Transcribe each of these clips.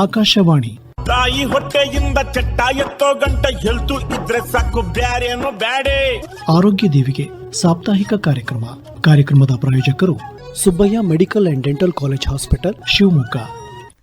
ಆಕಾಶವಾಣಿ. ತಾಯಿ ಹೊಟ್ಟೆಯಿಂದ ಚಟ್ಟ ಎತ್ತೋ ಗಂಟ ಹೆಲ್ತು ಇದ್ರೆ ಸಾಕು ಬ್ಯಾರೇನು ಬ್ಯಾಡೆ. ಆರೋಗ್ಯ ದೇವಿಗೆ ಸಾಪ್ತಾಹಿಕ ಕಾರ್ಯಕ್ರಮ. ಕಾರ್ಯಕ್ರಮದ ಪ್ರಾಯೋಜಕರು Subbaiah medical and dental college hospital Shivamogga.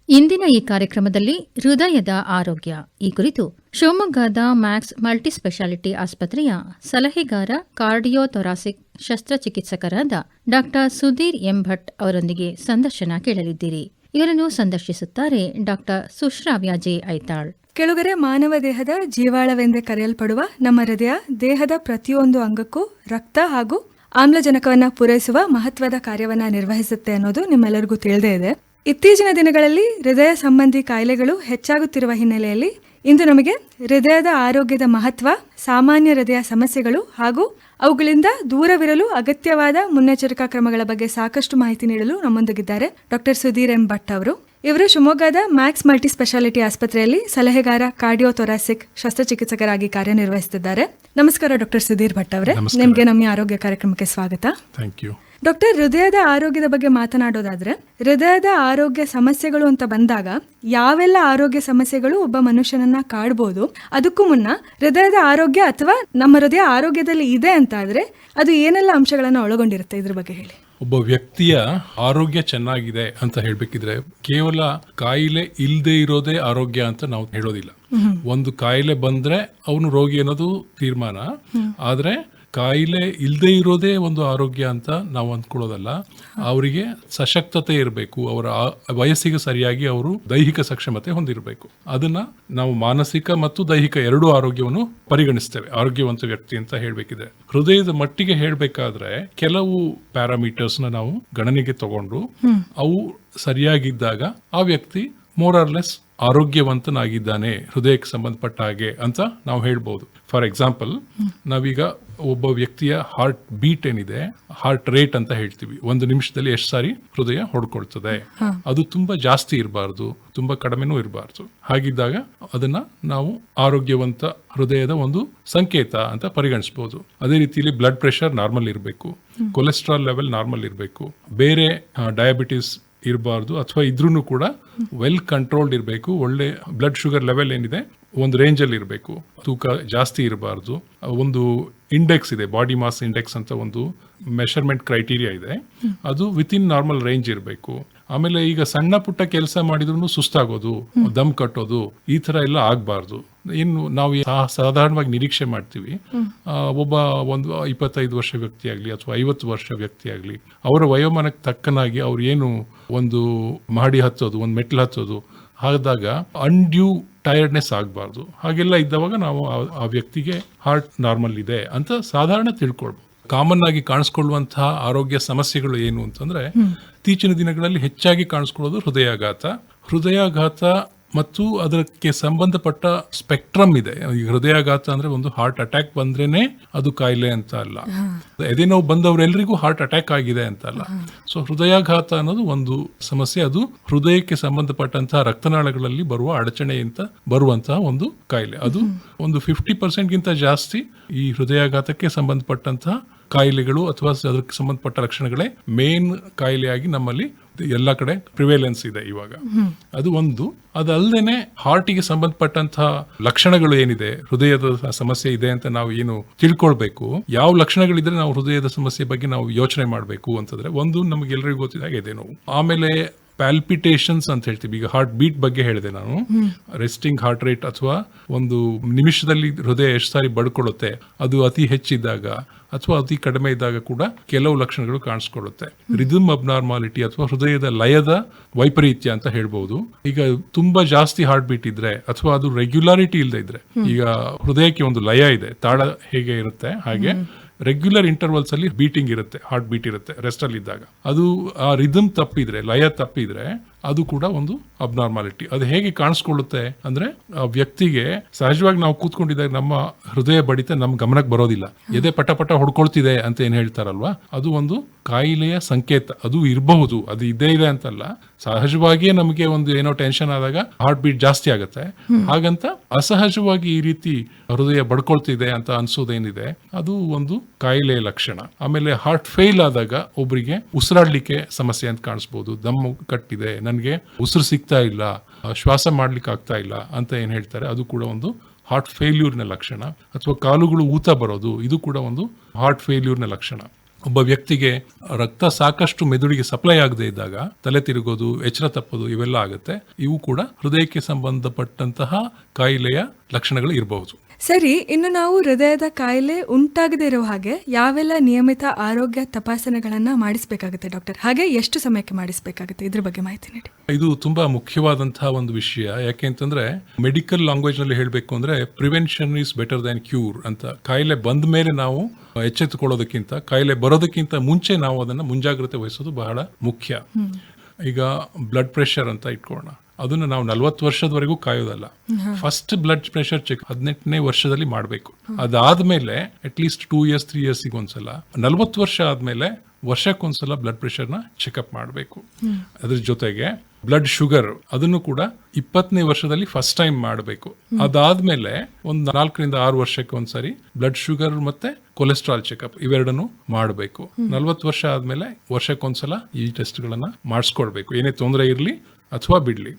ಇಂದಿನ ಈ ಕಾರ್ಯಕ್ರಮದಲ್ಲಿ ಹೃದಯದ ಆರೋಗ್ಯ. ಈ ಕುರಿತು ಶಿವಮೊಗ್ಗದ ಮ್ಯಾಕ್ಸ್ ಮಲ್ಟಿಸ್ಪೆಷಾಲಿಟಿ ಆಸ್ಪತ್ರೆಯ ಸಲಹೆಗಾರ ಕಾರ್ಡಿಯೋಥೊರಾಸಿಕ್ ಶಸ್ತ್ರಚಿಕಿತ್ಸಕರಾದ ಡಾಕ್ಟರ್ ಸುಧೀರ್ ಎಂ ಭಟ್ ಅವರೊಂದಿಗೆ ಸಂದರ್ಶನ ಕೇಳಲಿದ್ದೀರಿ. ಇವರನ್ನು ಸಂದರ್ಶಿಸುತ್ತಾರೆ ಡಾಕ್ಟರ್ ಸುಶ್ರಾವ್ಯ ಜೆ ಐತಾಳ್. ಕೆಳಗರೆ ಮಾನವ ದೇಹದ ಜೀವಾಳವೆಂದೇ ಕರೆಯಲ್ಪಡುವ ನಮ್ಮ ಹೃದಯ, ದೇಹದ ಪ್ರತಿಯೊಂದು ಅಂಗಕ್ಕೂ ರಕ್ತ ಹಾಗೂ ಆಮ್ಲಜನಕವನ್ನು ಪೂರೈಸುವ ಮಹತ್ವದ ಕಾರ್ಯವನ್ನ ನಿರ್ವಹಿಸುತ್ತೆ ಅನ್ನೋದು ನಿಮ್ಮೆಲ್ಲರಿಗೂ ತಿಳಿದೇ ಇದೆ. ಇತ್ತೀಚಿನ ದಿನಗಳಲ್ಲಿ ಹೃದಯ ಸಂಬಂಧಿ ಕಾಯಿಲೆಗಳು ಹೆಚ್ಚಾಗುತ್ತಿರುವ ಹಿನ್ನೆಲೆಯಲ್ಲಿ ಇಂದು ನಮಗೆ ಹೃದಯದ ಆರೋಗ್ಯದ ಮಹತ್ವ, ಸಾಮಾನ್ಯ ಹೃದಯ ಸಮಸ್ಯೆಗಳು ಹಾಗೂ ಅವುಗಳಿಂದ ದೂರವಿರಲು ಅಗತ್ಯವಾದ ಮುನ್ನೆಚ್ಚರಿಕಾ ಕ್ರಮಗಳ ಬಗ್ಗೆ ಸಾಕಷ್ಟು ಮಾಹಿತಿ ನೀಡಲು ನಮ್ಮೊಂದಿಗಿದ್ದಾರೆ ಡಾಕ್ಟರ್ ಸುಧೀರ್ ಎಂ ಭಟ್ ಅವರು. ಇವರು ಶಿವಮೊಗ್ಗದ ಮ್ಯಾಕ್ಸ್ ಮಲ್ಟಿ ಸ್ಪೆಷಾಲಿಟಿ ಆಸ್ಪತ್ರೆಯಲ್ಲಿ ಸಲಹೆಗಾರ ಕಾರ್ಡಿಯೋಥೊರಾಸಿಕ್ ಶಸ್ತ್ರಚಿಕಿತ್ಸಕರಾಗಿ ಕಾರ್ಯನಿರ್ವಹಿಸುತ್ತಿದ್ದಾರೆ. ನಮಸ್ಕಾರ ಡಾಕ್ಟರ್ ಸುಧೀರ್ ಭಟ್ ಅವರೇ. ನಿಮಗೆ ನಮ್ಮ ಆರೋಗ್ಯ ಕಾರ್ಯಕ್ರಮಕ್ಕೆ ಸ್ವಾಗತ. ಥ್ಯಾಂಕ್ ಯು ಡಾಕ್ಟರ್ ಹೃದಯದ ಆರೋಗ್ಯದ ಬಗ್ಗೆ ಮಾತನಾಡೋದಾದ್ರೆ ಹೃದಯದ ಆರೋಗ್ಯ ಸಮಸ್ಯೆಗಳು ಅಂತ ಬಂದಾಗ ಯಾವೆಲ್ಲ ಆರೋಗ್ಯ ಸಮಸ್ಯೆಗಳು ಒಬ್ಬ ಮನುಷ್ಯನನ್ನ ಕಾಡ್ಬೋದು ಅದಕ್ಕೂ ಮುನ್ನ ಹೃದಯದ ಆರೋಗ್ಯ ಅಥವಾ ನಮ್ಮ ಹೃದಯ ಆರೋಗ್ಯದಲ್ಲಿ ಇದೆ ಅಂತ ಆದ್ರೆ ಅದು ಏನೆಲ್ಲ ಅಂಶಗಳನ್ನ ಒಳಗೊಂಡಿರುತ್ತೆ ಇದ್ರ ಬಗ್ಗೆ ಹೇಳಿ. ಒಬ್ಬ ವ್ಯಕ್ತಿಯ ಆರೋಗ್ಯ ಚೆನ್ನಾಗಿದೆ ಅಂತ ಹೇಳ್ಬೇಕಿದ್ರೆ ಕೇವಲ ಕಾಯಿಲೆ ಇಲ್ಲದೆ ಇರೋದೇ ಆರೋಗ್ಯ ಅಂತ ನಾವು ಹೇಳೋದಿಲ್ಲ. ಒಂದು ಕಾಯಿಲೆ ಬಂದ್ರೆ ಅವನು ರೋಗಿ ಅನ್ನೋದು ತೀರ್ಮಾನ. ಆದ್ರೆ ಕಾಯಿಲೆ ಇಲ್ಲದೆ ಇರೋದೇ ಒಂದು ಆರೋಗ್ಯ ಅಂತ ನಾವು ಅಂದ್ಕೊಳ್ಳೋದಲ್ಲ. ಅವರಿಗೆ ಸಶಕ್ತತೆ ಇರಬೇಕು. ಅವರ ವಯಸ್ಸಿಗೆ ಸರಿಯಾಗಿ ಅವರು ದೈಹಿಕ ಸಕ್ಷಮತೆ ಹೊಂದಿರಬೇಕು. ಅದನ್ನ ನಾವು ಮಾನಸಿಕ ಮತ್ತು ದೈಹಿಕ ಎರಡೂ ಆರೋಗ್ಯವನ್ನು ಪರಿಗಣಿಸ್ತೇವೆ. ಆರೋಗ್ಯವಂತ ವ್ಯಕ್ತಿ ಅಂತ ಹೇಳಬೇಕಿದೆ. ಹೃದಯದ ಮಟ್ಟಿಗೆ ಹೇಳಬೇಕಾದ್ರೆ ಕೆಲವು ಪ್ಯಾರಾಮೀಟರ್ಸ್ನ ನಾವು ಗಣನೆಗೆ ತಗೊಂಡು ಅವು ಸರಿಯಾಗಿದ್ದಾಗ ಆ ವ್ಯಕ್ತಿ ಮೋರ್ ಆರ್ ಲೆಸ್ ಆರೋಗ್ಯವಂತನಾಗಿದ್ದಾನೆ ಹೃದಯಕ್ಕೆ ಸಂಬಂಧಪಟ್ಟ ಹಾಗೆ ಅಂತ ನಾವು ಹೇಳ್ಬೋದು. ಫಾರ್ ಎಕ್ಸಾಂಪಲ್ ನಾವೀಗ ಒಬ್ಬ ವ್ಯಕ್ತಿಯ ಹಾರ್ಟ್ ಬೀಟ್ ಏನಿದೆ ಹಾರ್ಟ್ ರೇಟ್ ಅಂತ ಹೇಳ್ತೀವಿ. ಒಂದು ನಿಮಿಷದಲ್ಲಿ ಎಷ್ಟು ಸಾರಿ ಹೃದಯ ಹೊಡ್ಕೊಳ್ತದೆ? ಅದು ತುಂಬಾ ಜಾಸ್ತಿ ಇರಬಾರ್ದು ತುಂಬಾ ಕಡಿಮೆನೂ ಇರಬಾರ್ದು. ಹಾಗಿದ್ದಾಗ ಅದನ್ನ ನಾವು ಆರೋಗ್ಯವಂತ ಹೃದಯದ ಒಂದು ಸಂಕೇತ ಅಂತ ಪರಿಗಣಿಸಬಹುದು ಅದೇ ರೀತಿಯಲ್ಲಿ ಬ್ಲಡ್ ಪ್ರೆಷರ್ ನಾರ್ಮಲ್ ಇರಬೇಕು. ಕೊಲೆಸ್ಟ್ರಾಲ್ ಲೆವೆಲ್ ನಾರ್ಮಲ್ ಇರಬೇಕು. ಬೇರೆ ಡಯಾಬಿಟಿಸ್ ಇರಬಾರ್ದು ಅಥವಾ ಇದ್ರೂ ಕೂಡ ವೆಲ್ ಕಂಟ್ರೋಲ್ಡ್ ಇರಬೇಕು. ಒಳ್ಳೆ ಬ್ಲಡ್ ಶುಗರ್ ಲೆವೆಲ್ ಏನಿದೆ, ಒಂದು ರೇಂಜಲ್ಲಿ ಇರಬೇಕು. ತೂಕ ಜಾಸ್ತಿ ಇರಬಾರ್ದು. ಒಂದು ಇಂಡೆಕ್ಸ್ ಇದೆ ಬಾಡಿ ಮಾಸ್ ಇಂಡೆಕ್ಸ್ ಅಂತ ಒಂದು ಮೆಷರ್ಮೆಂಟ್ ಕ್ರೈಟೀರಿಯಾ ಇದೆ. ಅದು ವಿತಿನ್ ನಾರ್ಮಲ್ ರೇಂಜ್ ಇರಬೇಕು. ಆಮೇಲೆ ಈಗ ಸಣ್ಣ ಪುಟ್ಟ ಕೆಲಸ ಮಾಡಿದ್ರು ಸುಸ್ತಾಗೋದು, ದಮ್ ಕಟ್ಟೋದು, ಈ ತರ ಎಲ್ಲ ಆಗ್ಬಾರ್ದು. ಇನ್ನು ನಾವು ಸಾಧಾರಣವಾಗಿ ನಿರೀಕ್ಷೆ ಮಾಡ್ತೀವಿ. ಒಬ್ಬ ಒಂದು ಇಪ್ಪತ್ತೈದು ವರ್ಷ ವ್ಯಕ್ತಿ ಆಗಲಿ ಅಥವಾ ಐವತ್ತು ವರ್ಷ ವ್ಯಕ್ತಿ ಆಗಲಿ ಅವರ ವಯೋಮಾನಕ್ಕೆ ತಕ್ಕನಾಗಿ ಅವ್ರು ಏನು ಒಂದು ಮಹಡಿ ಹತ್ತೋದು ಒಂದು ಮೆಟ್ಲು ಹತ್ತೋದು ಆದಾಗ ಅನ್ಡ್ಯೂ ಟೈರ್ಡ್ನೆಸ್ ಆಗಬಾರ್ದು. ಹಾಗೆಲ್ಲ ಇದ್ದವಾಗ ನಾವು ಆ- ಆ ವ್ಯಕ್ತಿಗೆ ಹಾರ್ಟ್ ನಾರ್ಮಲ್ ಇದೆ ಅಂತ ಸಾಧಾರಣ ತಿಳ್ಕೊಳ್ಬೋದು. ಕಾಮನ್ ಆಗಿ ಕಾಣಿಸ್ಕೊಳ್ಳುವಂತಹ ಆರೋಗ್ಯ ಸಮಸ್ಯೆಗಳು ಏನು ಅಂತಂದ್ರೆ ಇತ್ತೀಚಿನ ದಿನಗಳಲ್ಲಿ ಹೆಚ್ಚಾಗಿ ಕಾಣಿಸ್ಕೊಳ್ಳೋದು ಹೃದಯಾಘಾತ. ಹೃದಯಾಘಾತ ಮತ್ತು ಅದಕ್ಕೆ ಸಂಬಂಧಪಟ್ಟ ಸ್ಪೆಕ್ಟ್ರಮ್ ಇದೆ. ಈಗ ಹೃದಯಾಘಾತ ಅಂದ್ರೆ ಒಂದು ಹಾರ್ಟ್ ಅಟ್ಯಾಕ್ ಬಂದ್ರೇನೆ ಅದು ಕಾಯಿಲೆ ಅಂತ ಅಲ್ಲ. ಎದೆ ನೋವು ಬಂದವರೆಲ್ಲರಿಗೂ ಹಾರ್ಟ್ ಅಟ್ಯಾಕ್ ಆಗಿದೆ ಅಂತ ಅಲ್ಲ. ಸೊ ಹೃದಯಾಘಾತ ಅನ್ನೋದು ಒಂದು ಸಮಸ್ಯೆ. ಅದು ಹೃದಯಕ್ಕೆ ಸಂಬಂಧಪಟ್ಟಂತಹ ರಕ್ತನಾಳಗಳಲ್ಲಿ ಬರುವ ಅಡಚಣೆ ಅಂತ ಬರುವಂತಹ ಒಂದು ಕಾಯಿಲೆ. ಅದು ಒಂದು ಫಿಫ್ಟಿ ಪರ್ಸೆಂಟ್ಗಿಂತ ಜಾಸ್ತಿ ಈ ಹೃದಯಾಘಾತಕ್ಕೆ ಸಂಬಂಧಪಟ್ಟಂತಹ ಕಾಯಿಲೆಗಳು ಅಥವಾ ಅದಕ್ಕೆ ಸಂಬಂಧಪಟ್ಟ ಲಕ್ಷಣಗಳೇ ಮೇನ್ ಕಾಯಿಲೆಯಾಗಿ ನಮ್ಮಲ್ಲಿ ಎಲ್ಲ ಕಡೆ ಪ್ರಿವೇಲೆನ್ಸ್ ಇದೆ ಇವಾಗ. ಅದು ಒಂದು. ಅದಲ್ಲದೆ ಹಾರ್ಟಿಗೆ ಸಂಬಂಧಪಟ್ಟಂತಹ ಲಕ್ಷಣಗಳು ಏನಿದೆ? ಹೃದಯದ ಸಮಸ್ಯೆ ಇದೆ ಅಂತ ನಾವು ಏನು ತಿಳ್ಕೊಳ್ಬೇಕು? ಯಾವ ಲಕ್ಷಣಗಳಿದ್ರೆ ನಾವು ಹೃದಯದ ಸಮಸ್ಯೆ ಬಗ್ಗೆ ನಾವು ಯೋಚನೆ ಮಾಡಬೇಕು ಅಂತಂದ್ರೆ ಒಂದು ನಮಗೆಲ್ಲರಿಗೂ ಗೊತ್ತಿದೆ ಇದೆ ನೋವು. ಆಮೇಲೆ ಪ್ಯಾಲ್ಪಿಟೇಷನ್ಸ್ ಅಂತ ಹೇಳ್ತೀವಿ. ಈಗ ಹಾರ್ಟ್ ಬೀಟ್ ಬಗ್ಗೆ ಹೇಳಿದೆ ನಾನು. ರೆಸ್ಟಿಂಗ್ ಹಾರ್ಟ್ ರೇಟ್ ಅಥವಾ ಒಂದು ನಿಮಿಷದಲ್ಲಿ ಹೃದಯ ಎಷ್ಟು ಸಾರಿ ಬಡ್ಕೊಳ್ಳುತ್ತೆ ಅದು ಅತಿ ಹೆಚ್ಚಿದ್ದಾಗ ಅಥವಾ ಅತಿ ಕಡಿಮೆ ಇದ್ದಾಗ ಕೂಡ ಕೆಲವು ಲಕ್ಷಣಗಳು ಕಾಣಿಸ್ಕೊಳ್ಳುತ್ತೆ. ರಿದಮ್ ಅಬ್ನಾರ್ಮಾಲಿಟಿ ಅಥವಾ ಹೃದಯದ ಲಯದ ವೈಪರೀತ್ಯ ಅಂತ ಹೇಳ್ಬಹುದು ಈಗ ತುಂಬಾ ಜಾಸ್ತಿ ಹಾರ್ಟ್ ಬೀಟ್ ಇದ್ರೆ ಅಥವಾ ಅದು ರೆಗ್ಯುಲಾರಿಟಿ ಇಲ್ಲದೆ ಇದ್ರೆ ಈಗ ಹೃದಯಕ್ಕೆ ಒಂದು ಲಯ ಇದೆ ತಾಳ ಹೇಗೆ ಇರುತ್ತೆ ಹಾಗೆ ರೆಗ್ಯುಲರ್ ಇಂಟರ್ವಲ್ಸ್ ಅಲ್ಲಿ ಬೀಟಿಂಗ್ ಇರುತ್ತೆ ಹಾರ್ಟ್ ಬೀಟ್ ಇರುತ್ತೆ ರೆಸ್ಟ್ ಅಲ್ಲಿ ಇದ್ದಾಗ ಅದು ಆ ರಿದಮ್ ತಪ್ಪಿದ್ರೆ ಲಯ ತಪ್ಪಿದ್ರೆ ಅದು ಕೂಡ ಒಂದು ಅಬ್ನಾರ್ಮಾಲಿಟಿ ಅದು ಹೇಗೆ ಕಾಣಿಸ್ಕೊಳ್ಳುತ್ತೆ ಅಂದ್ರೆ ಆ ವ್ಯಕ್ತಿಗೆ ಸಹಜವಾಗಿ ನಾವು ಕೂತ್ಕೊಂಡಿದ್ದಾಗ ನಮ್ಮ ಹೃದಯ ಬಡಿತ ನಮ್ಮ ಗಮನಕ್ಕೆ ಬರೋದಿಲ್ಲ. ಎದೆ ಪಟ ಪಟ ಹೊಡ್ಕೊಳ್ತಿದೆ ಅಂತ ಏನ್ ಹೇಳ್ತಾರಲ್ವಾ? ಅದು ಒಂದು ಕಾಯಿಲೆಯ ಸಂಕೇತ. ಅದು ಇರಬಹುದು ಅದು ಇದೇ ಇದೆ ಅಂತಲ್ಲ. ಸಹಜವಾಗಿಯೇ ನಮಗೆ ಒಂದು ಏನೋ ಟೆನ್ಷನ್ ಆದಾಗ ಹಾರ್ಟ್ ಬೀಟ್ ಜಾಸ್ತಿ ಆಗುತ್ತೆ. ಹಾಗಂತ ಅಸಹಜವಾಗಿ ಈ ರೀತಿ ಹೃದಯ ಬಡ್ಕೊಳ್ತಿದೆ ಅಂತ ಅನ್ಸೋದೇನಿದೆ ಅದು ಒಂದು ಕಾಯಿಲೆಯ ಲಕ್ಷಣ. ಆಮೇಲೆ ಹಾರ್ಟ್ ಫೇಲ್ ಆದಾಗ ಒಬ್ಬರಿಗೆ ಉಸಿರಾಡ್ಲಿಕ್ಕೆ ಸಮಸ್ಯೆ ಅಂತ ಕಾಣಿಸ್ಬೋದು. ದಮ್ಮು ಕಟ್ಟಿದೆ ನನಗೆ ಉಸಿರು ಸಿಗ್ತಾ ಇಲ್ಲ ಶ್ವಾಸ ಮಾಡ್ಲಿಕ್ಕೆ ಆಗ್ತಾ ಇಲ್ಲ ಅಂತ ಏನ್ ಹೇಳ್ತಾರೆ, ಅದು ಕೂಡ ಒಂದು ಹಾರ್ಟ್ ಫೇಲ್ಯೂರ್ನ ಲಕ್ಷಣ. ಅಥವಾ ಕಾಲುಗಳು ಊತ ಬರೋದು, ಇದು ಕೂಡ ಒಂದು ಹಾರ್ಟ್ ಫೇಲ್ಯೂರ್ನ ಲಕ್ಷಣ. ಒಬ್ಬ ವ್ಯಕ್ತಿಗೆ ರಕ್ತ ಸಾಕಷ್ಟು ಮೆದುಳಿಗೆ ಸಪ್ಲೈ ಆಗದೆ ಇದ್ದಾಗ, ತಲೆ ತಿರುಗೋದು, ಎಚ್ಚರ ತಪ್ಪೋದು ಇವೆಲ್ಲ ಆಗುತ್ತೆ. ಇವು ಕೂಡ ಹೃದಯಕ್ಕೆ ಸಂಬಂಧಪಟ್ಟಂತಹ ಕಾಯಿಲೆಯ ಲಕ್ಷಣಗಳು ಇರಬಹುದು. ಸರಿ ಇನ್ನು ನಾವು ಹೃದಯದ ಕಾಯಿಲೆ ಉಂಟಾಗದೇ ಇರೋ ಹಾಗೆ ಯಾವೆಲ್ಲ ನಿಯಮಿತ ಆರೋಗ್ಯ ತಪಾಸಣೆಗಳನ್ನ ಮಾಡಿಸಬೇಕಾಗುತ್ತೆ ಡಾಕ್ಟರ್? ಹಾಗೆ ಎಷ್ಟು ಸಮಯಕ್ಕೆ ಮಾಡಿಸಬೇಕಾಗುತ್ತೆ? ಇದ್ರ ಬಗ್ಗೆ ಮಾಹಿತಿ ನೀಡಿ. ಇದು ತುಂಬಾ ಮುಖ್ಯವಾದಂತಹ ಒಂದು ವಿಷಯ. ಯಾಕೆ ಅಂತಂದ್ರೆ ಮೆಡಿಕಲ್ ಲ್ಯಾಂಗ್ವೇಜ್ನಲ್ಲಿ ಹೇಳಬೇಕು ಅಂದ್ರೆ prevention is better than cure ಅಂತ. ಕಾಯಿಲೆ ಬಂದ ಮೇಲೆ ನಾವು ಎಚ್ಚೆತ್ತುಕೊಳ್ಳೋದಕ್ಕಿಂತ ಕಾಯಿಲೆ ಬರೋದಕ್ಕಿಂತ ಮುಂಚೆ ನಾವು ಅದನ್ನ ಮುಂಜಾಗ್ರತೆ ವಹಿಸೋದು ಬಹಳ ಮುಖ್ಯ. ಈಗ ಬ್ಲಡ್ ಪ್ರೆಷರ್ ಅಂತ ಇಟ್ಕೊಳ್ಳೋಣ. ಅದನ್ನ ನಾವು ನಲ್ವತ್ತು ವರ್ಷದವರೆಗೂ ಕಾಯೋದಲ್ಲ. ಫಸ್ಟ್ ಬ್ಲಡ್ ಪ್ರೆಷರ್ ಚೆಕ್ ಹದಿನೆಂಟನೇ ವರ್ಷದಲ್ಲಿ ಮಾಡಬೇಕು. ಅದಾದ್ಮೇಲೆ at least two years three ಇಯರ್ಸಿಗೆ ಒಂದ್ಸಲ ನಲ್ವತ್ತು ವರ್ಷ ಆದ್ಮೇಲೆ ವರ್ಷಕ್ಕೊಂದ್ಸಲ ಬ್ಲಡ್ ಪ್ರೆಷರ್ನ ಚೆಕಪ್ ಮಾಡಬೇಕು. ಅದ್ರ ಜೊತೆಗೆ ಬ್ಲಡ್ ಶುಗರ್ ಅದನ್ನು ಕೂಡ ಇಪ್ಪತ್ತನೇ ವರ್ಷದಲ್ಲಿ ಫಸ್ಟ್ ಟೈಮ್ ಮಾಡಬೇಕು. ಅದಾದ್ಮೇಲೆ ಒಂದು ನಾಲ್ಕರಿಂದ ಆರು ವರ್ಷಕ್ಕೆ ಒಂದ್ಸರಿ ಬ್ಲಡ್ ಶುಗರ್ ಮತ್ತೆ ಕೊಲೆಸ್ಟ್ರಾಲ್ ಚೆಕಪ್ ಇವೆರಡನ್ನು ಮಾಡಬೇಕು. ನಲ್ವತ್ತು ವರ್ಷ ಆದ್ಮೇಲೆ ವರ್ಷಕ್ಕೊಂದ್ಸಲ ಈ ಟೆಸ್ಟ್ಗಳನ್ನ ಮಾಡಿಸ್ಕೊಳ್ಬೇಕು. ಏನೇ ತೊಂದರೆ ಇರಲಿ ಅಥವಾ ಬಿಡ್ಲಿ.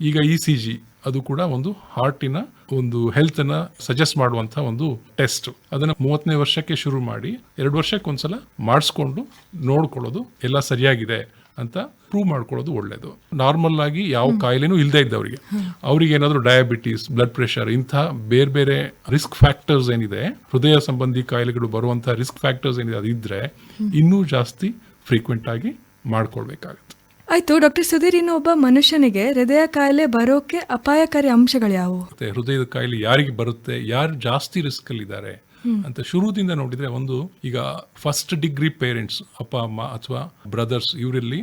ಈಗ ಇ ಸಿ ಜಿ ಅದು ಕೂಡ ಒಂದು ಹಾರ್ಟಿನ ಒಂದು ಹೆಲ್ತ್ ಅನ್ನ ಸಜೆಸ್ಟ್ ಮಾಡುವಂತ ಒಂದು ಟೆಸ್ಟ್ ಅದನ್ನ ಮೂವತ್ತನೇ ವರ್ಷಕ್ಕೆ ಶುರು ಮಾಡಿ ಎರಡು ವರ್ಷಕ್ಕೆ ಒಂದ್ಸಲ ಮಾಡಿಸ್ಕೊಂಡು ನೋಡ್ಕೊಳ್ಳೋದು ಎಲ್ಲ ಸರಿಯಾಗಿದೆ ಅಂತ ಪ್ರೂವ್ ಮಾಡ್ಕೊಳ್ಳೋದು ಒಳ್ಳೇದು. ನಾರ್ಮಲ್ ಆಗಿ ಯಾವ ಕಾಯಿಲೆನೂ ಇಲ್ಲದೆ ಇದ್ದವರಿಗೆ. ಅವರಿಗೆ ಏನಾದರೂ ಡಯಾಬಿಟೀಸ್ ಬ್ಲಡ್ ಪ್ರೆಷರ್ ಇಂಥ ಬೇರೆ ಬೇರೆ ರಿಸ್ಕ್ ಫ್ಯಾಕ್ಟರ್ಸ್ ಏನಿದೆ ಹೃದಯ ಸಂಬಂಧಿ ಕಾಯಿಲೆಗಳು ಬರುವಂತಹ ರಿಸ್ಕ್ ಫ್ಯಾಕ್ಟರ್ಸ್ ಏನಿದೆ ಅದಿದ್ರೆ ಇನ್ನೂ ಜಾಸ್ತಿ ಫ್ರೀಕ್ವೆಂಟ್ ಆಗಿ ಮಾಡ್ಕೊಳ್ಬೇಕಾಗುತ್ತೆ. ಆಯ್ತು ಡಾಕ್ಟರ್ ಸುಧೀರ್ ಇನ್ನು ಒಬ್ಬ ಮನುಷ್ಯನಿಗೆ ಹೃದಯ ಕಾಯಿಲೆ ಬರೋಕೆ ಅಪಾಯಕಾರಿ ಅಂಶಗಳು ಯಾವುವು? ಮತ್ತೆ ಹೃದಯದ ಕಾಯಿಲೆ ಯಾರಿಗೆ ಬರುತ್ತೆ ಯಾರು ಜಾಸ್ತಿ ರಿಸ್ಕ್ ಅಲ್ಲಿ ಇದ್ದಾರೆ ಅಂತ ಶುರುದಿಂದ ನೋಡಿದ್ರೆ ಒಂದು ಈಗ ಫಸ್ಟ್ ಡಿಗ್ರಿ ಪೇರೆಂಟ್ಸ್ ಅಪ್ಪ ಅಮ್ಮ ಅಥವಾ ಬ್ರದರ್ಸ್ ಇವರಲ್ಲಿ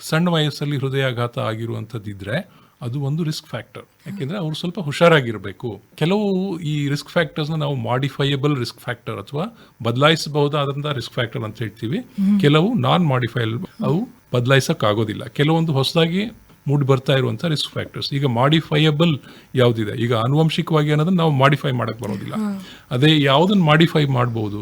ಸಣ್ಣ ವಯಸ್ಸಲ್ಲಿ ಹೃದಯಾಘಾತ ಆಗಿರುವಂತದ್ದಿದ್ರೆ ಅದು ಒಂದು ರಿಸ್ಕ್ ಫ್ಯಾಕ್ಟರ್ ಯಾಕೆಂದ್ರೆ ಅವ್ರು ಸ್ವಲ್ಪ ಹುಷಾರಾಗಿರಬೇಕು. ಕೆಲವು ಈ ರಿಸ್ಕ್ ಫ್ಯಾಕ್ಟರ್ಸ್ ನಾವು ಮಾಡಿಫೈಯಬಲ್ ರಿಸ್ಕ್ ಫ್ಯಾಕ್ಟರ್ ಅಥವಾ ಬದಲಾಯಿಸಬಹುದಾದಂತಹ ರಿಸ್ಕ್ ಫ್ಯಾಕ್ಟರ್ ಅಂತ ಹೇಳ್ತೀವಿ. ಕೆಲವು ನಾನ್ ಮಾಡಿಫೈಲ್ ಅವು ಬದಲಾಯಿಸಕ್ ಆಗೋದಿಲ್ಲ ಕೆಲವೊಂದು ಹೊಸದಾಗಿ ಮೂಡ್ ಬರ್ತಾ ಇರುವಂಥ ರಿಸ್ಕ್ ಫ್ಯಾಕ್ಟರ್ಸ್ ಈಗ ಮಾಡಿಫೈಯಬಲ್ ಯಾವುದಿದೆ? ಈಗ ಆನುವಂಶಿಕವಾಗಿ ಅನ್ನೋದನ್ನು ನಾವು ಮಾಡಿಫೈ ಮಾಡೋಕ್ಕೆ ಬರೋದಿಲ್ಲ. ಅದೇ ಯಾವುದನ್ನು ಮಾಡಿಫೈ ಮಾಡ್ಬೋದು?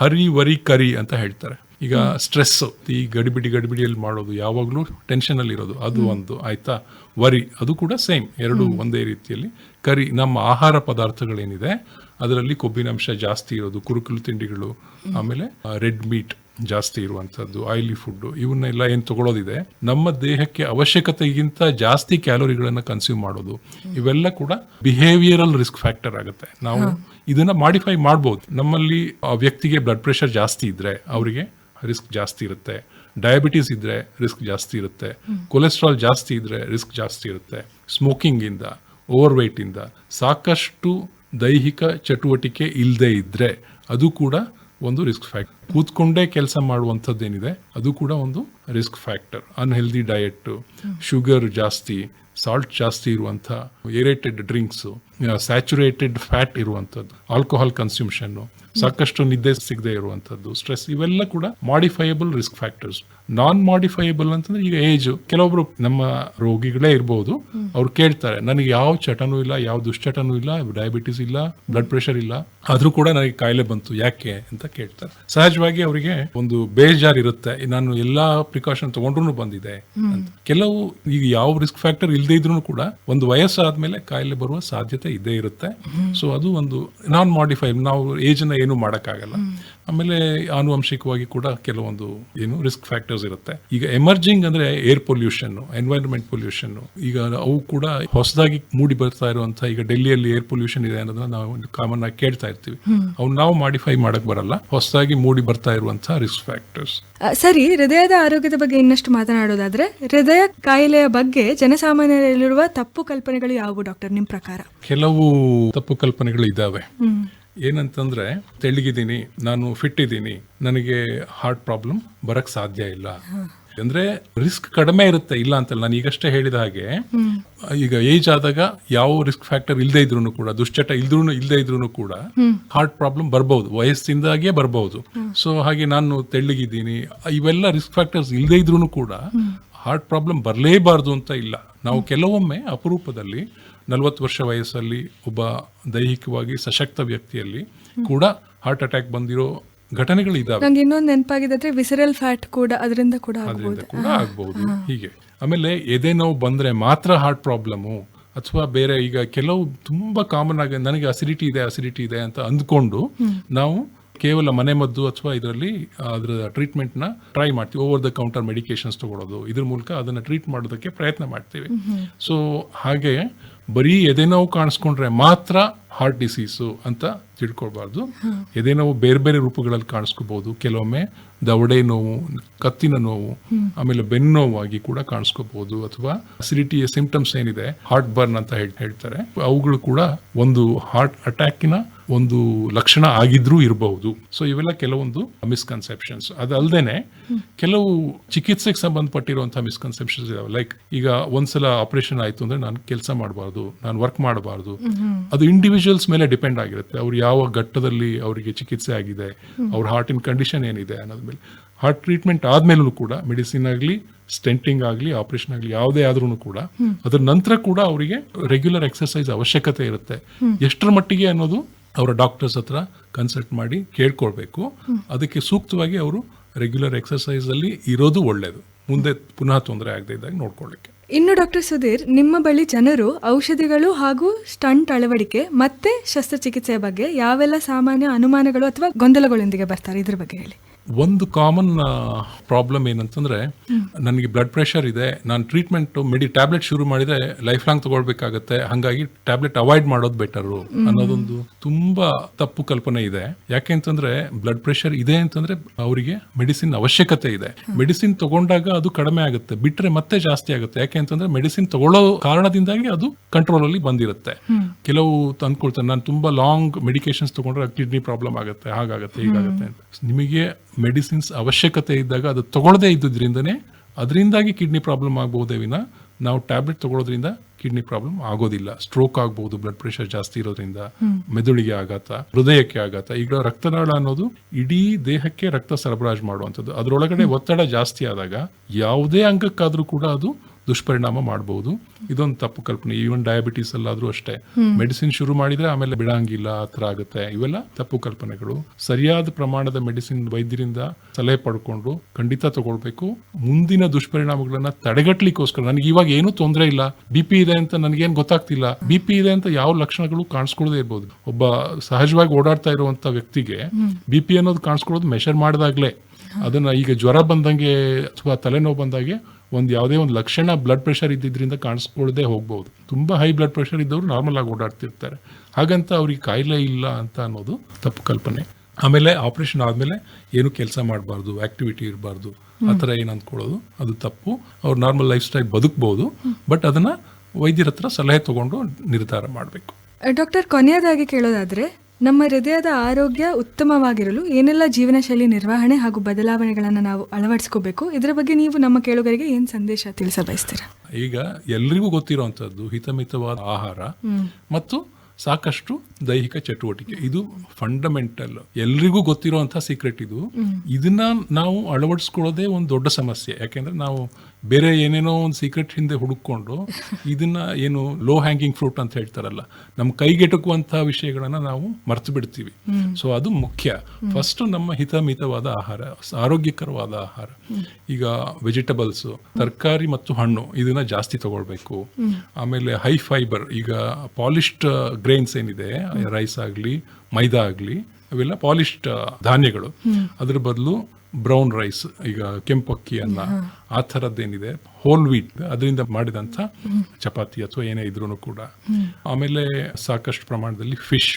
ಹರಿ ವರಿ ಕರಿ ಅಂತ ಹೇಳ್ತಾರೆ. ಈಗ ಸ್ಟ್ರೆಸ್ ಈ ಗಡಿಬಿಡಿ ಗಡಿಬಿಡಿಯಲ್ಲಿ ಮಾಡೋದು ಯಾವಾಗಲೂ ಟೆನ್ಷನ್ ಅಲ್ಲಿ ಇರೋದು. ಅದು ಒಂದು ಆಯ್ತಾ? ವರಿ ಅದು ಕೂಡ ಸೇಮ್ ಎರಡು ಒಂದೇ ರೀತಿಯಲ್ಲಿ. ಕರಿ ನಮ್ಮ ಆಹಾರ ಪದಾರ್ಥಗಳೇನಿದೆ? ಅದರಲ್ಲಿ ಕೊಬ್ಬಿನಾಂಶ ಜಾಸ್ತಿ ಇರೋದು ಕುರುಕುಲು ತಿಂಡಿಗಳು ಆಮೇಲೆ ರೆಡ್ ಮೀಟ್ ಜಾಸ್ತಿ ಇರುವಂಥದ್ದು ಆಯಿಲಿ ಫುಡ್ಡು ಇವನ್ನೆಲ್ಲ ಏನು ತಗೊಳ್ಳೋದಿದೆ ನಮ್ಮ ದೇಹಕ್ಕೆ ಅವಶ್ಯಕತೆಗಿಂತ ಜಾಸ್ತಿ ಕ್ಯಾಲೋರಿಗಳನ್ನು ಕನ್ಸ್ಯೂಮ್ ಮಾಡೋದು. ಇವೆಲ್ಲ ಕೂಡ ಬಿಹೇವಿಯರಲ್ ರಿಸ್ಕ್ ಫ್ಯಾಕ್ಟರ್ ಆಗುತ್ತೆ. ನಾವು ಇದನ್ನ ಮಾಡಿಫೈ ಮಾಡ್ಬೋದು. ನಮ್ಮಲ್ಲಿ ಆ ವ್ಯಕ್ತಿಗೆ ಬ್ಲಡ್ ಪ್ರೆಷರ್ ಜಾಸ್ತಿ ಇದ್ರೆ ಅವರಿಗೆ ರಿಸ್ಕ್ ಜಾಸ್ತಿ ಇರುತ್ತೆ. ಡಯಾಬಿಟೀಸ್ ಇದ್ದರೆ ರಿಸ್ಕ್ ಜಾಸ್ತಿ ಇರುತ್ತೆ. ಕೊಲೆಸ್ಟ್ರಾಲ್ ಜಾಸ್ತಿ ಇದ್ದರೆ ರಿಸ್ಕ್ ಜಾಸ್ತಿ ಇರುತ್ತೆ. ಸ್ಮೋಕಿಂಗಿಂದ ಓವರ್ ವೆಯ್ಟಿಂದ ಇಂದ ಸಾಕಷ್ಟು ದೈಹಿಕ ಚಟುವಟಿಕೆ ಇಲ್ಲದೆ ಇದ್ದರೆ ಅದು ಕೂಡ ಒಂದು ರಿಸ್ಕ್ ಫ್ಯಾಕ್ಟರ್ ಕೂತ್ಕೊಂಡೇ ಕೆಲಸ ಮಾಡುವಂಥದ್ದೇನಿದೆ ಅದು ಕೂಡ ಒಂದು risk factor unhealthy diet sugar ಜಾಸ್ತಿ ಸಾಲ್ಟ್ ಜಾಸ್ತಿ ಇರುವಂಥ ಏರೇಟೆಡ್ ಡ್ರಿಂಕ್ಸ್ ಸ್ಯಾಚುರೇಟೆಡ್ ಫ್ಯಾಟ್ ಇರುವಂಥದ್ದು ಆಲ್ಕೋಹಾಲ್ ಕನ್ಸ್ಯೂಮ್ಷನ್ನು ಸಾಕಷ್ಟು ನಿದ್ದೆ ಸಿಗದೆ ಇರುವಂಥದ್ದು ಸ್ಟ್ರೆಸ್ ಇವೆಲ್ಲ ಕೂಡ modifiable risk factors non modifiable ಅಂತಂದ್ರೆ ಈಗ ಏಜ್ ಕೆಲವೊಬ್ರು ನಮ್ಮ ರೋಗಿಗಳೇ ಇರಬಹುದು ಅವ್ರು ಕೇಳ್ತಾರೆ, ನನಗೆ ಯಾವ ಚಟನೂ ಇಲ್ಲ, ಯಾವ ದುಶ್ಚಟನೂ ಇಲ್ಲ ಡಯಾಬಿಟಿಸ್ ಇಲ್ಲ ಬ್ಲಡ್ ಪ್ರೆಷರ್ ಇಲ್ಲ, ಆದ್ರೂ ಕೂಡ ನನಗೆ ಕಾಯಿಲೆ ಬಂತು, ಯಾಕೆ? ಅಂತ ಕೇಳ್ತಾರೆ. ಸಹಜವಾಗಿ ಅವರಿಗೆ ಒಂದು ಬೇಜಾರ್ ಇರುತ್ತೆ, ನಾನು ಎಲ್ಲಾ ಪ್ರಿಕಾಷನ್ ತಗೊಂಡ್ರು ಬಂದಿದೆ ಕೆಲವು ಈಗ ಯಾವ ರಿಸ್ಕ್ ಫ್ಯಾಕ್ಟರ್ ಇಲ್ಲದೆ ಇದ್ರೂ ಕೂಡ ಒಂದು ವಯಸ್ಸಾದ್ಮೇಲೆ ಕಾಯಿಲೆ ಬರುವ ಸಾಧ್ಯತೆ ಇದ್ದೇ ಇರುತ್ತೆ. ಸೊ ಅದು ಒಂದು ನಾನ್ ಮಾಡಿಫೈ ನಾವು ಏಜ್ನ ಏನು ಮಾಡಕ್ಕಾಗಲ್ಲ. ಆಮೇಲೆ ಆನುವಂಶಿಕವಾಗಿ ಕೂಡ ಕೆಲವೊಂದು ಏನು ರಿಸ್ಕ್ ಫ್ಯಾಕ್ಟರ್ಸ್ ಇರುತ್ತೆ. ಈಗ ಎಮರ್ಜಿಂಗ್ ಅಂದ್ರೆ ಏರ್ ಪೊಲ್ಯೂಷನ್ ಎನ್ವೈರನ್ಮೆಂಟ್ ಪೊಲ್ಯೂಷನ್ ಈಗ ಅವು ಕೂಡ ಹೊಸದಾಗಿ ಮೂಡಿ ಬರ್ತಾ ಇರುವಂತಹ ಈಗ ಡೆಲ್ಲಿಯಲ್ಲಿ ಏರ್ ಪೊಲ್ಯೂಷನ್ ಇದೆ ಅನ್ನೋದನ್ನ ನಾವು ಕಾಮನ್ ಆಗಿ ಕೇಳ್ತಾ ಇರ್ತೀವಿ. ಅವ್ನು ನಾವು ಮಾಡಿಫೈ ಮಾಡಕ್ ಬರಲ್ಲ. ಹೊಸದಾಗಿ ಮೂಡಿ ಬರ್ತಾ ಇರುವಂತಹ ರಿಸ್ಕ್ ಫ್ಯಾಕ್ಟರ್ಸ್ ಸರಿ ಹೃದಯದ ಆರೋಗ್ಯದ ಬಗ್ಗೆ ಇನ್ನಷ್ಟು ಮಾತನಾಡೋದಾದ್ರೆ ಹೃದಯ ಕಾಯಿಲೆಯ ಬಗ್ಗೆ ಜನಸಾಮಾನ್ಯರಲ್ಲಿರುವ ತಪ್ಪು ಕಲ್ಪನೆಗಳು ಯಾವುವು ಡಾಕ್ಟರ್ ನಿಮ್ ಪ್ರಕಾರ? ಕೆಲವು ತಪ್ಪು ಕಲ್ಪನೆಗಳು ಇದ್ದಾವೆ ಏನಂತಂದ್ರೆ ತೆಳ್ಳಗಿದ್ದೀನಿ ನಾನು ಫಿಟ್ ಇದ್ದೀನಿ ನನಗೆ ಹಾರ್ಟ್ ಪ್ರಾಬ್ಲಮ್ ಬರಕ್ ಸಾಧ್ಯ ಇಲ್ಲ. ಅಂದ್ರೆ ರಿಸ್ಕ್ ಕಡಿಮೆ ಇರುತ್ತೆ ಇಲ್ಲ ಅಂತಲ್ಲ ನಾನು ಈಗಷ್ಟೇ ಹೇಳಿದ ಹಾಗೆ. ಈಗ ಏಜ್ ಆದಾಗ ಯಾವ ರಿಸ್ಕ್ ಫ್ಯಾಕ್ಟರ್ ಇಲ್ಲದೆ ಇದ್ರು ಕೂಡ ದುಶ್ಚಟ ಇಲ್ದ್ರೂ ಇಲ್ಲದೆ ಇದ್ರು ಕೂಡ ಹಾರ್ಟ್ ಪ್ರಾಬ್ಲಮ್ ಬರಬಹುದು ವಯಸ್ಸಿಂದಾಗಿಯೇ ಬರಬಹುದು ಸೊ ಹಾಗೆ ನಾನು ತೆಳ್ಳಗಿದ್ದೀನಿ ಇವೆಲ್ಲ ರಿಸ್ಕ್ ಫ್ಯಾಕ್ಟರ್ಸ್ ಇಲ್ಲದೆ ಇದ್ರು ಕೂಡ ಹಾರ್ಟ್ ಪ್ರಾಬ್ಲಮ್ ಬರಲೇಬಾರದು ಅಂತ ಇಲ್ಲ. ನಾವು ಕೆಲವೊಮ್ಮೆ ಅಪರೂಪದಲ್ಲಿ ನಲವತ್ತು ವರ್ಷ ವಯಸ್ಸಲ್ಲಿ ಒಬ್ಬ ದೈಹಿಕವಾಗಿ ಸಶಕ್ತ ವ್ಯಕ್ತಿಯಲ್ಲಿ ಕೂಡ ಹಾರ್ಟ್ ಅಟ್ಯಾಕ್ ಬಂದಿರೋ ಘಟನೆಗಳು ಇದಾವೆ ನಂಗೆ ಇನ್ನೊಂದು ನೆನಪಾಗಿದೆ ವಿಸರಲ್ ಫ್ಯಾಟ್ ಕೂಡ ಅದರಿಂದ ಕೂಡ ಅದರಿಂದ ಕೂಡ ಆಗ್ಬಹುದು ಹೀಗೆ. ಆಮೇಲೆ ಎದೆ ನೋವು ಬಂದ್ರೆ ಮಾತ್ರ ಹಾರ್ಟ್ ಪ್ರಾಬ್ಲಮ್ಮು ಅಥವಾ ಬೇರೆ ಈಗ ಕೆಲವು ತುಂಬಾ ಕಾಮನ್ ಆಗಿ ನನಗೆ ಅಸಿಡಿಟಿ ಇದೆ ಅಸಿಡಿಟಿ ಇದೆ ಅಂತ ಅಂದ್ಕೊಂಡು ನಾವು ಕೇವಲ ಮನೆ ಮದ್ದು ಅಥವಾ ಇದರಲ್ಲಿ ಅದರ ಟ್ರೀಟ್ಮೆಂಟ್ನ ಟ್ರೈ ಮಾಡ್ತೀವಿ. ಓವರ್ ದ ಕೌಂಟರ್ ಮೆಡಿಕೇಶನ್ಸ್ ತಗೊಳ್ಳೋದು ಇದ್ರ ಮೂಲಕ ಅದನ್ನು ಟ್ರೀಟ್ ಮಾಡೋದಕ್ಕೆ ಪ್ರಯತ್ನ ಮಾಡ್ತೀವಿ. ಸೊ ಹಾಗೆ ಬರೀ ಎದೆನೋವು ಕಾಣಿಸ್ಕೊಂಡ್ರೆ ಮಾತ್ರ ಹಾರ್ಟ್ ಡಿಸೀಸು ಅಂತ ತಿಳ್ಕೊಳ್ಬಾರ್ದು. ಎದೆನೋವು ಬೇರೆ ಬೇರೆ ರೂಪಗಳಲ್ಲಿ ಕಾಣಿಸ್ಕೋಬಹುದು ಕೆಲವೊಮ್ಮೆ ದವಡೆ ನೋವು ಕತ್ತಿನ ನೋವು ಆಮೇಲೆ ಬೆನ್ನು ನೋವಾಗಿ ಕೂಡ ಕಾಣಿಸ್ಕೋಬಹುದು ಅಥವಾ ಅಸಿಡಿಟಿಯ ಸಿಂಪ್ಟಮ್ಸ್ ಏನಿದೆ ಹಾರ್ಟ್ ಬರ್ನ್ ಅಂತ ಹೇಳ್- ಹೇಳ್ತಾರೆ. ಅವುಗಳು ಕೂಡ ಒಂದು ಹಾರ್ಟ್ ಅಟ್ಯಾಕಿನ ಒಂದು ಲಕ್ಷಣ ಆಗಿದ್ರೂ ಇರಬಹುದು. ಸೊ ಇವೆಲ್ಲ ಕೆಲವೊಂದು ಮಿಸ್ಕನ್ಸೆಪ್ಷನ್ಸ್ ಅದಲ್ದೇನೆ ಕೆಲವು ಚಿಕಿತ್ಸೆಗೆ ಸಂಬಂಧಪಟ್ಟಿರುವಂತಹ ಮಿಸ್ಕನ್ಸೆಪ್ಷನ್ಸ್ ಇದಾವೆ. ಲೈಕ್ ಈಗ ಒಂದ್ಸಲ ಆಪರೇಷನ್ ಆಯ್ತು ಅಂದ್ರೆ ನಾನು ಕೆಲಸ ಮಾಡಬಾರ್ದು ನಾನು ವರ್ಕ್ ಮಾಡಬಾರ್ದು. ಅದು ಇಂಡಿವಿಜುವಲ್ಸ್ ಮೇಲೆ ಡಿಪೆಂಡ್ ಆಗಿರುತ್ತೆ. ಅವ್ರು ಯಾವ ಘಟ್ಟದಲ್ಲಿ ಅವರಿಗೆ ಚಿಕಿತ್ಸೆ ಆಗಿದೆ ಅವ್ರ ಹಾರ್ಟಿನ ಕಂಡೀಷನ್ ಏನಿದೆ ಅನ್ನೋದ್ರ ಮೇಲೆ. ಹಾರ್ಟ್ ಟ್ರೀಟ್ಮೆಂಟ್ ಆದ್ಮೇಲೂ ಕೂಡ ಮೆಡಿಸಿನ್ ಆಗಲಿ ಸ್ಟೆಂಟಿಂಗ್ ಆಗಲಿ ಆಪರೇಷನ್ ಆಗಲಿ ಯಾವುದೇ ಆದ್ರೂ ಕೂಡ ಅದ್ರ ನಂತರ ಕೂಡ ಅವರಿಗೆ ರೆಗ್ಯುಲರ್ ಎಕ್ಸರ್ಸೈಸ್ ಅವಶ್ಯಕತೆ ಇರುತ್ತೆ. ಎಷ್ಟರ ಮಟ್ಟಿಗೆ ಅನ್ನೋದು ಅವರ ಡಾಕ್ಟರ್ಸ್ ಹತ್ರ ಕನ್ಸಲ್ಟ್ ಮಾಡಿ ಕೇಳ್ಕೊಳ್ಬೇಕು. ಅದಕ್ಕೆ ಸೂಕ್ತವಾಗಿ ಅವರು ರೆಗ್ಯುಲರ್ ಎಕ್ಸರ್ಸೈಸ್ ಅಲ್ಲಿ ಇರೋದು ಒಳ್ಳೇದು. ಮುಂದೆ ಪುನಃ ತೊಂದರೆ ಆಗದೆ ಇದ್ದಾಗ ನೋಡ್ಕೊಳ್ಳಿಕ್ಕೆ. ಇನ್ನು ಡಾಕ್ಟರ್ ಸುಧೀರ್, ನಿಮ್ಮ ಬಳಿ ಜನರು ಔಷಧಿಗಳು ಹಾಗೂ ಸ್ಟಂಟ್ ಅಳವಡಿಕೆ ಮತ್ತೆ ಶಸ್ತ್ರಚಿಕಿತ್ಸೆಯ ಬಗ್ಗೆ ಯಾವೆಲ್ಲ ಸಾಮಾನ್ಯ ಅನುಮಾನಗಳು ಅಥವಾ ಗೊಂದಲಗಳೊಂದಿಗೆ ಬರ್ತಾರೆ? ಇದ್ರ ಬಗ್ಗೆ ಹೇಳಿ. ಒಂದು ಕಾಮನ್ ಪ್ರಾಬ್ಲಮ್ ಏನಂತಂದ್ರೆ ನನಗೆ ಬ್ಲಡ್ ಪ್ರೆಷರ್ ಇದೆ ನಾನು ಟ್ರೀಟ್ಮೆಂಟ್ ಮೆಡಿ ಟ್ಯಾಬ್ಲೆಟ್ ಶುರು ಮಾಡಿದ್ರೆ ಲೈಫ್ ಲಾಂಗ್ ತಗೊಳ್ಬೇಕಾಗತ್ತೆ ಹಾಗಾಗಿ ಟ್ಯಾಬ್ಲೆಟ್ ಅವಾಯ್ಡ್ ಮಾಡೋದು ಬೆಟರು ಅನ್ನೋದೊಂದು ತುಂಬಾ ತಪ್ಪು ಕಲ್ಪನೆ ಇದೆ. ಯಾಕೆ ಅಂತಂದ್ರೆ ಬ್ಲಡ್ ಪ್ರೆಷರ್ ಇದೆ ಅಂತಂದ್ರೆ ಅವರಿಗೆ ಮೆಡಿಸಿನ್ ಅವಶ್ಯಕತೆ ಇದೆ. ಮೆಡಿಸಿನ್ ತಗೊಂಡಾಗ ಅದು ಕಡಿಮೆ ಆಗುತ್ತೆ ಬಿಟ್ರೆ ಮತ್ತೆ ಜಾಸ್ತಿ ಆಗುತ್ತೆ. ಯಾಕೆ ಅಂತಂದ್ರೆ ಮೆಡಿಸಿನ್ ತಗೊಳ್ಳೋ ಕಾರಣದಿಂದಾಗಿ ಅದು ಕಂಟ್ರೋಲ್ ಅಲ್ಲಿ ಬಂದಿರುತ್ತೆ. ಕೆಲವು ತಂದ್ಕೊಳ್ತಾರೆ ನಾನು ತುಂಬಾ ಲಾಂಗ್ ಮೆಡಿಕೇಶನ್ಸ್ ತಗೊಂಡ್ರೆ ಕಿಡ್ನಿ ಪ್ರಾಬ್ಲಮ್ ಆಗುತ್ತೆ ಹಾಗಾಗುತ್ತೆ ಹೀಗಾಗುತ್ತೆ ಅಂತ. ನಿಮಗೆ ಮೆಡಿಸಿನ್ಸ್ ಅವಶ್ಯಕತೆ ಇದ್ದಾಗ ಅದು ತಗೊಳ್ಳದೇ ಇದ್ದುದರಿಂದನೇ ಅದರಿಂದಾಗಿ ಕಿಡ್ನಿ ಪ್ರಾಬ್ಲಮ್ ಆಗಬಹುದೇ ವಿನ ನಾವು ಟ್ಯಾಬ್ಲೆಟ್ ತಗೊಳ್ಳೋದ್ರಿಂದ ಕಿಡ್ನಿ ಪ್ರಾಬ್ಲಮ್ ಆಗೋದಿಲ್ಲ. ಸ್ಟ್ರೋಕ್ ಆಗ್ಬಹುದು ಬ್ಲಡ್ ಪ್ರೆಷರ್ ಜಾಸ್ತಿ ಇರೋದ್ರಿಂದ, ಮೆದುಳಿಗೆ ಆಘಾತ, ಹೃದಯಕ್ಕೆ ಆಘಾತ. ಈಗ ರಕ್ತನಾಳ ಅನ್ನೋದು ಇಡೀ ದೇಹಕ್ಕೆ ರಕ್ತ ಸರಬರಾಜು ಮಾಡುವಂಥದ್ದು. ಅದರೊಳಗಡೆ ಒತ್ತಡ ಜಾಸ್ತಿ ಆದಾಗ ಯಾವುದೇ ಅಂಗಕ್ಕಾದ್ರೂ ಕೂಡ ಅದು ದುಷ್ಪರಿಣಾಮ ಮಾಡಬಹುದು ಇದೊಂದು ತಪ್ಪು ಕಲ್ಪನೆ. ಈವನ್ ಡಯಾಬಿಟೀಸ್ ಅಲ್ಲಾದ್ರೂ ಅಷ್ಟೇ. ಮೆಡಿಸಿನ್ ಶುರು ಮಾಡಿದ್ರೆ ಆಮೇಲೆ ಬಿಡಂಗಿಲ್ಲ ಆ ಥರ ಆಗುತ್ತೆ. ಇವೆಲ್ಲ ತಪ್ಪು ಕಲ್ಪನೆಗಳು. ಸರಿಯಾದ ಪ್ರಮಾಣದ ಮೆಡಿಸಿನ್ ವೈದ್ಯರಿಂದ ಸಲಹೆ ಪಡ್ಕೊಂಡು ಖಂಡಿತ ತಗೊಳ್ಬೇಕು. ಮುಂದಿನ ದುಷ್ಪರಿಣಾಮಗಳನ್ನ ತಡೆಗಟ್ಟಲಿಕ್ಕೋಸ್ಕರ ನನಗೆ ಇವಾಗ ಏನೂ ತೊಂದರೆ ಇಲ್ಲ. ಬಿ ಪಿ ಇದೆ ಅಂತ ನನಗೇನು ಗೊತ್ತಾಗ್ತಿಲ್ಲ. ಬಿ ಪಿ ಇದೆ ಅಂತ ಯಾವ ಲಕ್ಷಣಗಳು ಕಾಣಿಸ್ಕೊಳ್ಳದೆ ಇರ್ಬೋದು. ಒಬ್ಬ ಸಹಜವಾಗಿ ಓಡಾಡ್ತಾ ಇರುವಂತ ವ್ಯಕ್ತಿಗೆ ಬಿ ಪಿ ಅನ್ನೋದು ಕಾಣಿಸ್ಕೊಳ್ಳೋದು ಮೆಷರ್ ಮಾಡಿದಾಗ್ಲೇ. ಅದನ್ನ ಈಗ ಜ್ವರ ಬಂದಂಗೆ ಅಥವಾ ತಲೆನೋವು ಬಂದಾಗೆ ಒಂದು ಯಾವುದೇ ಒಂದು ಲಕ್ಷಣ ಬ್ಲಡ್ ಪ್ರೆಷರ್ ಇದ್ದಿದ್ದರಿಂದ ಕಾಣಿಸ್ಕೊಳ್ಳದೆ ಹೋಗ್ಬೋದು. ತುಂಬ ಹೈ ಬ್ಲಡ್ ಪ್ರೆಷರ್ ಇದ್ದವರು ನಾರ್ಮಲ್ ಆಗಿ ಓಡಾಡ್ತಿರ್ತಾರೆ. ಹಾಗಂತ ಅವ್ರಿಗೆ ಕಾಯಿಲೆ ಇಲ್ಲ ಅಂತ ಅನ್ನೋದು ತಪ್ಪು ಕಲ್ಪನೆ. ಆಮೇಲೆ ಆಪರೇಷನ್ ಆದಮೇಲೆ ಏನು ಕೆಲಸ ಮಾಡಬಾರ್ದು ಆಕ್ಟಿವಿಟಿ ಇರಬಾರ್ದು, ಆ ಥರ ಏನು ಅಂದ್ಕೊಳ್ಳೋದು, ಅದು ತಪ್ಪು. ಅವ್ರು ನಾರ್ಮಲ್ ಲೈಫ್ ಸ್ಟೈಲ್ ಬದುಕ್ಬೋದು ಬಟ್ ಅದನ್ನ ವೈದ್ಯರ ಹತ್ರ ಸಲಹೆ ತಗೊಂಡು ನಿರ್ಧಾರ ಮಾಡಬೇಕು. ಡಾಕ್ಟರ್ ಕೊನೆಯದಾಗಿ ಕೇಳೋದಾದ್ರೆ ನಮ್ಮ ಹೃದಯದ ಆರೋಗ್ಯ ಉತ್ತಮವಾಗಿರಲು ಏನೆಲ್ಲ ಜೀವನ ಶೈಲಿ ನಿರ್ವಹಣೆ ಹಾಗೂ ಬದಲಾವಣೆಗಳನ್ನು ನಾವು ಅಳವಡಿಸ್ಕೋಬೇಕು ಇದರ ಬಗ್ಗೆ ನೀವು ನಮ್ಮ ಕೇಳುಗರಿಗೆ ಏನು ಸಂದೇಶ ತಿಳಿಸ ಬಯಸ್ತೀರಾ ಈಗ ಎಲ್ರಿಗೂ ಗೊತ್ತಿರುವಂತದ್ದು ಹಿತಮಿತವಾದ ಆಹಾರ ಮತ್ತು ಸಾಕಷ್ಟು ದೈಹಿಕ ಚಟುವಟಿಕೆ. ಇದು ಫಂಡಮೆಂಟಲ್ ಎಲ್ರಿಗೂ ಗೊತ್ತಿರುವಂತಹ ಸೀಕ್ರೆಟ್ ಇದು. ಇದನ್ನ ನಾವು ಅಳವಡಿಸ್ಕೊಳ್ಳೋದೇ ಒಂದು ದೊಡ್ಡ ಸಮಸ್ಯೆ. ಯಾಕೆಂದ್ರೆ ನಾವು ಬೇರೆ ಏನೇನೋ ಒಂದು ಸೀಕ್ರೆಟ್ ಹಿಂದೆ ಹುಡುಕೊಂಡು ಇದನ್ನ ಏನು ಲೋ ಹ್ಯಾಂಗಿಂಗ್ ಫ್ರೂಟ್ ಅಂತ ಹೇಳ್ತಾರಲ್ಲ ನಮ್ಮ ಕೈಗೆಟುಕುವಂತಹ ವಿಷಯಗಳನ್ನ ನಾವು ಮರ್ತು ಬಿಡ್ತೀವಿ. ಸೊ ಅದು ಮುಖ್ಯ. ಫಸ್ಟ್ ನಮ್ಮ ಹಿತಮಿತವಾದ ಆಹಾರ, ಆರೋಗ್ಯಕರವಾದ ಆಹಾರ. ಈಗ ವೆಜಿಟಬಲ್ಸ್ ತರಕಾರಿ ಮತ್ತು ಹಣ್ಣು, ಇದನ್ನ ಜಾಸ್ತಿ ತಗೊಳ್ಬೇಕು. ಆಮೇಲೆ ಹೈ ಫೈಬರ್ ಈಗ ಪಾಲಿಶ್ಡ್ ಗ್ರೈನ್ಸ್ ಏನಿದೆ ರೈಸ್ ಆಗಲಿ ಮೈದಾ ಆಗಲಿ ಅವೆಲ್ಲ ಪಾಲಿಶ್ಡ್ ಧಾನ್ಯಗಳು. ಅದ್ರ ಬದಲು ಬ್ರೌನ್ ರೈಸ್ ಈಗ ಕೆಂಪಕ್ಕಿ ಅನ್ನ ಆ ಥರದ್ದೇನಿದೆ ಹೋಲ್ ವೀಟ್ ಅದರಿಂದ ಮಾಡಿದಂಥ ಚಪಾತಿ ಅಥವಾ ಏನೇ ಇದ್ರೂ ಕೂಡ. ಆಮೇಲೆ ಸಾಕಷ್ಟು ಪ್ರಮಾಣದಲ್ಲಿ ಫಿಶ್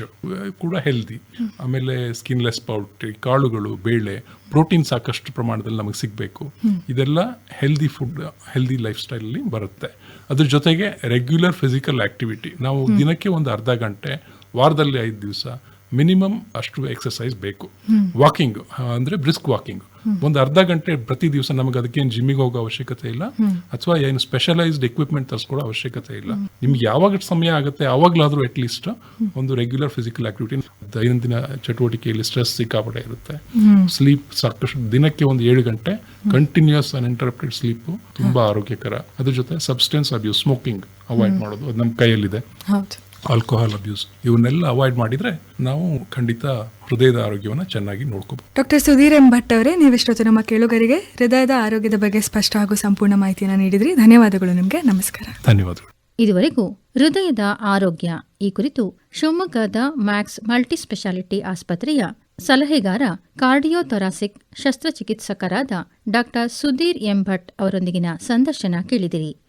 ಕೂಡ ಹೆಲ್ದಿ ಆಮೇಲೆ ಸ್ಕಿನ್ಲೆಸ್ ಪೌಟ್ರಿ ಕಾಳುಗಳು ಬೇಳೆ ಪ್ರೋಟೀನ್ ಸಾಕಷ್ಟು ಪ್ರಮಾಣದಲ್ಲಿ ನಮಗೆ ಸಿಗಬೇಕು. ಇದೆಲ್ಲ ಹೆಲ್ದಿ ಫುಡ್ ಹೆಲ್ದಿ ಲೈಫ್ ಸ್ಟೈಲಲ್ಲಿ ಬರುತ್ತೆ. ಅದ್ರ ಜೊತೆಗೆ ರೆಗ್ಯುಲರ್ ಫಿಸಿಕಲ್ ಆಕ್ಟಿವಿಟಿ ನಾವು ದಿನಕ್ಕೆ ಒಂದು ಅರ್ಧ ಗಂಟೆ ವಾರದಲ್ಲಿ ಐದು ದಿವಸ ಮಿನಿಮಮ್ ಅಷ್ಟು ಎಕ್ಸಸೈಸ್ ಬೇಕು. ವಾಕಿಂಗ್ ಅಂದರೆ ಬ್ರಿಸ್ಕ್ ವಾಕಿಂಗ್ ಒಂದು ಅರ್ಧ ಗಂಟೆ ಪ್ರತಿ ದಿವಸ ನಮಗೆ ಅದಕ್ಕೇನು ಜಿಮ್ಮಿಗೆ ಹೋಗೋ ಅವಶ್ಯಕತೆ ಇಲ್ಲ. ಅಥವಾ ಏನು ಸ್ಪೆಷಲೈಸ್ಡ್ ಎಕ್ವಿಪ್ಮೆಂಟ್ ತರಿಸ್ಕೊಳ್ಳೋ ಅವಶ್ಯಕತೆ ಇಲ್ಲ. ನಿಮ್ಗೆ ಯಾವಾಗ ಸಮಯ ಆಗುತ್ತೆ ಅವಾಗ್ಲಾದ್ರೂ ಅಟ್ ಲೀಸ್ಟ್ ಒಂದು ರೆಗ್ಯುಲರ್ ಫಿಸಿಕಲ್ ಆಕ್ಟಿವಿಟಿ ದೈನಂದಿನ ಚಟುವಟಿಕೆಯಲ್ಲಿ ಸ್ಟ್ರೆಸ್ ಸಿಕ್ಕಾಪಟ್ಟೆ ಇರುತ್ತೆ. ಸ್ಲೀಪ್ ಸಾಕಷ್ಟು ದಿನಕ್ಕೆ ಒಂದು ಏಳು ಗಂಟೆ ಕಂಟಿನ್ಯೂಸ್ ಅನ್ಇಂಟರಪ್ಟೆಡ್ ಸ್ಲೀಪ್ ತುಂಬಾ ಆರೋಗ್ಯಕರ. ಅದ್ರ ಜೊತೆ ಸಬ್ಸ್ಟೆನ್ಸ್ ಅಬ್ಯೂಸ್ ಸ್ಮೋಕಿಂಗ್ ಅವಾಯ್ಡ್ ಮಾಡೋದು ಅದು ನಮ್ಮ ಕೈಯಲ್ಲಿದೆ. ಆಲ್ಕೋಹಾಲ್ ಅಬ್ಯೂಸ್ ಇವನ್ನೆಲ್ಲ ಅವಾಯ್ಡ್ ಮಾಡಿದ್ರೆ ನಾವು ಖಂಡಿತ ಹೃದಯದ ಆರೋಗ್ಯವನ್ನು ಚೆನ್ನಾಗಿ ನೋಡ್ಕೋಬಹುದು ಡಾಕ್ಟರ್ ಸುಧೀರ್ ಎಂ ಭಟ್ ಅವರೇ ನೀವೆಷ್ಟೊತ್ತು ನಮ್ಮ ಕೇಳುಗರಿಗೆ ಹೃದಯದ ಆರೋಗ್ಯದ ಬಗ್ಗೆ ಸ್ಪಷ್ಟ ಹಾಗೂ ಸಂಪೂರ್ಣ ಮಾಹಿತಿಯನ್ನು ನೀಡಿದ್ರಿ. ಧನ್ಯವಾದಗಳು ನಿಮಗೆ. ನಮಸ್ಕಾರ. ಧನ್ಯವಾದಗಳು. ಇದುವರೆಗೂ ಹೃದಯದ ಆರೋಗ್ಯ ಈ ಕುರಿತು ಶಿವಮೊಗ್ಗದ ಮ್ಯಾಕ್ಸ್ ಮಲ್ಟಿಸ್ಪೆಷಾಲಿಟಿ ಆಸ್ಪತ್ರೆಯ ಸಲಹೆಗಾರ ಕಾರ್ಡಿಯೋಥೊರಾಸಿಕ್ ಶಸ್ತ್ರಚಿಕಿತ್ಸಕರಾದ ಡಾಕ್ಟರ್ ಸುಧೀರ್ ಎಂ ಭಟ್ ಅವರೊಂದಿಗಿನ ಸಂದರ್ಶನ ಕೇಳಿದಿರಿ.